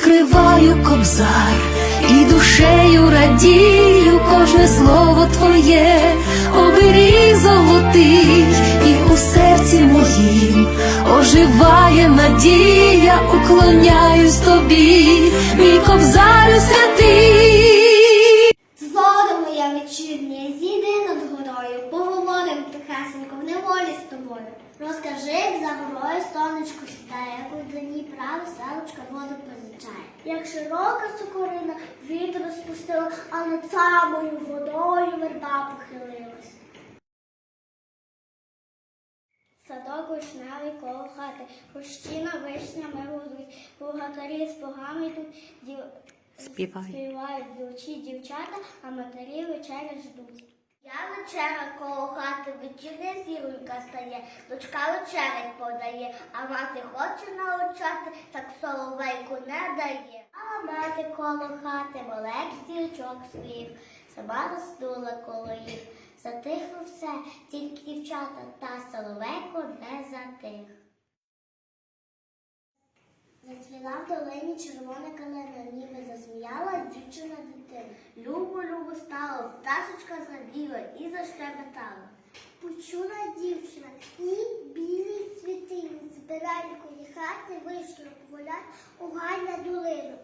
відкриваю кобзар і душею радію кожне слово твоє, оберіг золотий, і у серці моїм оживає надія, уклоняюсь тобі, мій кобзарю святий. Зоре моя вечірня, зійди над горою, поговорим тихесенько в неволі з тобою. Розкажи, за горою у дні прави селочка воду позичає. Як широка сокорина вітер розпустила, а над самою водою верба похилилась. Садок вишневий коло хати, хущина вишнями годуть, богатарі з богами йдуть, дів... Співають. співають дівчі дівчата, а матері вечеря ждуть. Я вечера коло хати, вечірня зіронька стає, дочка вечерять подає, а мати хоче научати, так соловейку не дає. А мати коло хати, маленький дівчок своїх, сама розтула коло їх. Затихло все, тільки дівчата, та соловейко не затих. Зацвіла в долині червона калина, ніби засміяла дівчина дитина. Любо, любо пташечка зраділа і заштебетала. Почула дівчина і білі світині з беренької хати вийшла погуляти у гай долину.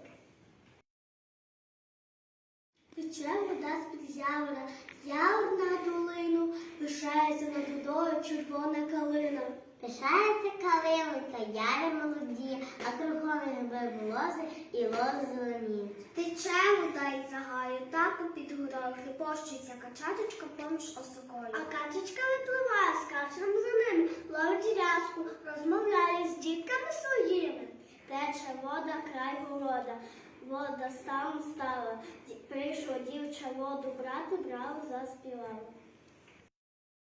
Тече вода з-під явора, явор на долину, пишається над водою червона калина. Пишається калинка, яри молоді, а кругом гриби лози і лози зелені. Тече вода із загаю, так під горою, хрипощиться качаточка поміж осокою. А качечка випливає, з скачем за ним, ловить рязку, розмовляє з дітками своїми. Тече вода край города, вода ставом стала. Прийшла дівча воду брати, брав, заспівав.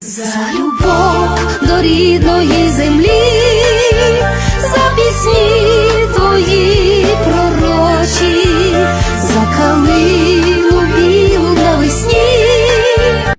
За любов до рідної землі